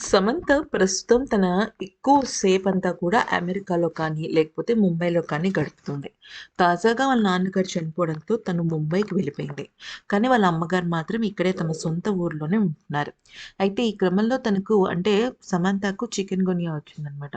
సమంత ప్రస్తుతం తన ఎక్కువ సేపంతా కూడా అమెరికాలో కానీ, లేకపోతే ముంబైలో కానీ గడుపుతుంది. తాజాగా వాళ్ళ నాన్నగారు చనిపోవడంతో తను ముంబైకి వెళ్ళిపోయింది. కానీ వాళ్ళ అమ్మగారు మాత్రం ఇక్కడే తమ సొంత ఊర్లోనే ఉంటున్నారు. అయితే ఈ క్రమంలో తనకు అంటే సమంతకు చికెన్ గునియా వచ్చిందనమాట.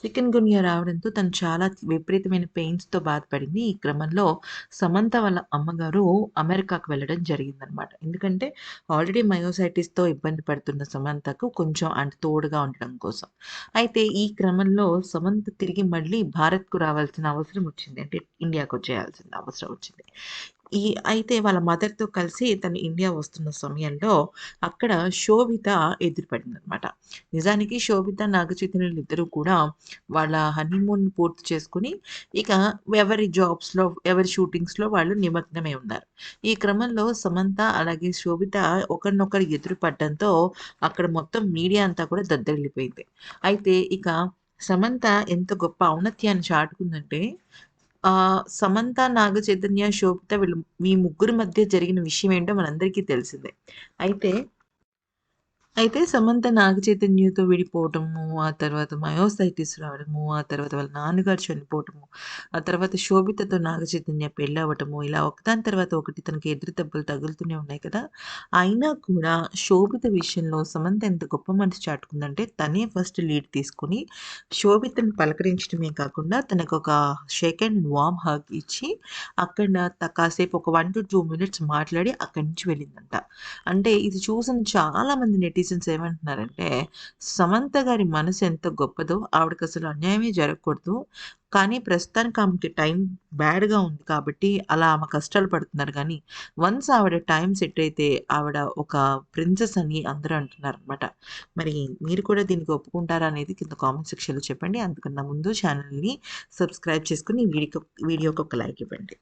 చికెన్ గున్యా రావడంతో తను చాలా విపరీతమైన పెయిన్స్‌తో బాధపడింది. ఈ క్రమంలో సమంత వాళ్ళ అమ్మగారు అమెరికాకు వెళ్ళడం జరిగిందనమాట. ఎందుకంటే ఆల్రెడీ మయోసైటిస్‌తో ఇబ్బంది పడుతున్న సమంతకు కొంచెం అంటే తోడుగా ఉండడం కోసం. అయితే ఈ క్రమంలో సమంత తిరిగి మళ్ళీ భారత్‌కు రావాల్సిన అవసరం వచ్చింది. అంటే ఇండియాకొచ్చేయాల్సిన అవసరం వచ్చింది. ఈ అయితే వాళ్ళ మదర్‌తో కలిసి తను ఇండియా వస్తున్న సమయంలో అక్కడ శోభిత ఎదురుపడింది అనమాట నిజానికి శోభిత, నాగచైతన్యలిద్దరూ కూడా వాళ్ళ హనీమూన్ పూర్తి చేసుకుని ఇక ఎవరి జాబ్స్‌లో, ఎవరి షూటింగ్స్‌లో వాళ్ళు నిమగ్నమై ఉన్నారు. ఈ క్రమంలో సమంత అలాగే శోభిత ఒకరినొకరు ఎదురుపడడంతో అక్కడ మొత్తం మీడియా అంతా కూడా దద్దరిల్లిపోయింది. అయితే ఇక సమంత ఎంత గొప్ప ఔన్నత్యాన్ని చాటుకుందంటే ఆహ్, సమంత, నాగచైతన్య, శోభిత వీళ్ళు మీ ముగ్గురి మధ్య జరిగిన విషయం ఏంటో మనందరికీ తెలిసిందే. అయితే అయితే సమంత నాగచైతన్యతో విడిపోవటము, ఆ తర్వాత మయోసైటిస్ రావడము, ఆ తర్వాత వాళ్ళ నాన్నగారు చనిపోవటము, ఆ తర్వాత శోభితతో నాగచైతన్య పెళ్ళవటము ఇలా ఒకదాని తర్వాత ఒకటి తనకి ఎదురు దెబ్బలు తగులుతూనే ఉన్నాయి కదా! అయినా కూడా శోభిత విషయంలో సమంత ఎంత గొప్ప మనసు చాటుకుందంటే తనే ఫస్ట్ లీడ్ తీసుకొని శోభితను పలకరించడమే కాకుండా తనకొక షేక్ హ్యాండ్, వార్మ్ హగ్ ఇచ్చి అక్కడ కాసేపు ఒక 1-2 మినిట్స్ మాట్లాడి అక్కడి నుంచి వెళ్ళిందంట. అంటే ఇది చూసిన చాలామంది నెటిజన్స్ ఏమంటున్నారంటే, సమంత గారి మనసు ఎంత గొప్పదో ఆవిడకి అసలు అన్యాయమే జరగకూడదు. కానీ ప్రస్తుతానికి ఆమెకి టైం బ్యాడ్‌గా ఉంది కాబట్టి అలా ఆమె కష్టాలు పడుతున్నారు కానీ వన్స్ ఆవిడ టైం సెట్ అయితే ఆవిడ ఒక ప్రిన్సెస్ అని అందరూ అంటున్నారు అనమాట మరి మీరు కూడా దీనికి ఒప్పుకుంటారా అనేది కింద కామెంట్ సెక్షన్‌లో చెప్పండి. అందుకన్నా ముందు ఛానల్‌ని సబ్స్క్రైబ్ చేసుకుని వీడియో వీడియోకి ఒక లైక్ ఇవ్వండి.